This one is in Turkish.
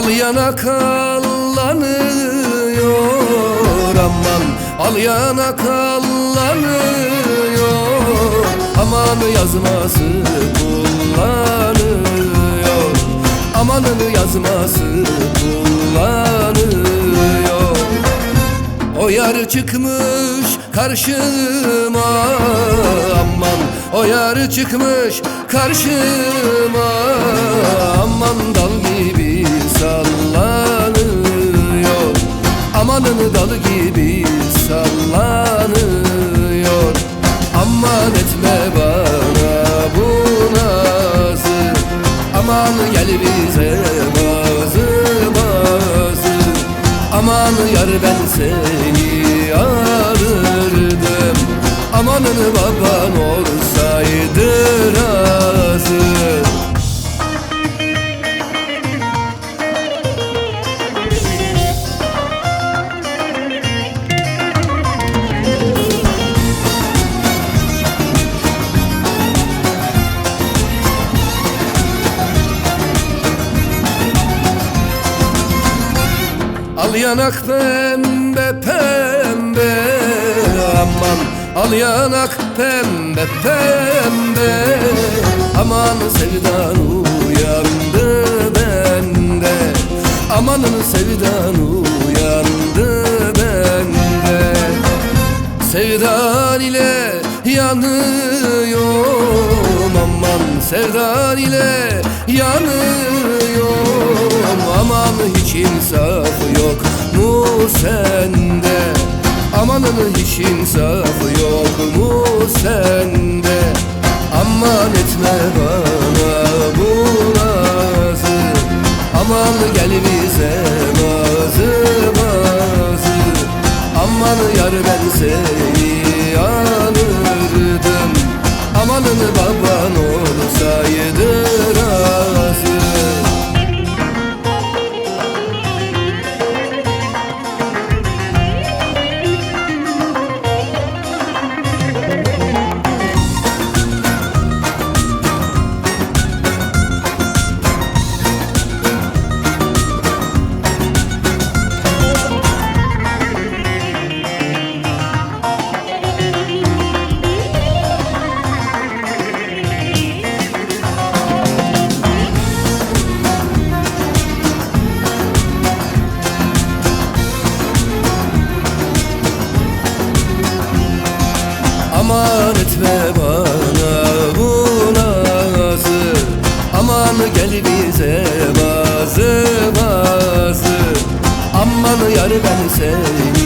Al yana kallanıyor aman. Al yana kallanıyor. Aman yazması kullanıyor. Amanın yazması kullanıyor. O yar çıkmış karşıma aman. O yar çıkmış karşıma aman. Dal gibi sallanıyor. Amanın dal gibi sallanıyor. Aman etme bana bu nazı. Aman gel bize bazı bazı. Aman yar ben seni alırdım Amanın baban olsaydı Al yanak pembe pembe aman. Al yanak pembe pembe Aman sevdan uyandı bende. Amanın sevdan uyandı bende. Sevdan ile yanıyorum aman. Sevdan ile yanıyorum Amanın hiç insafı yok mu sende? Aman etme bana bu nazı Aman gel bize bazı bazı Aman yar ben seni Aman etme bana bu nazı. Aman gel bize bazı bazı. Aman yar ben seni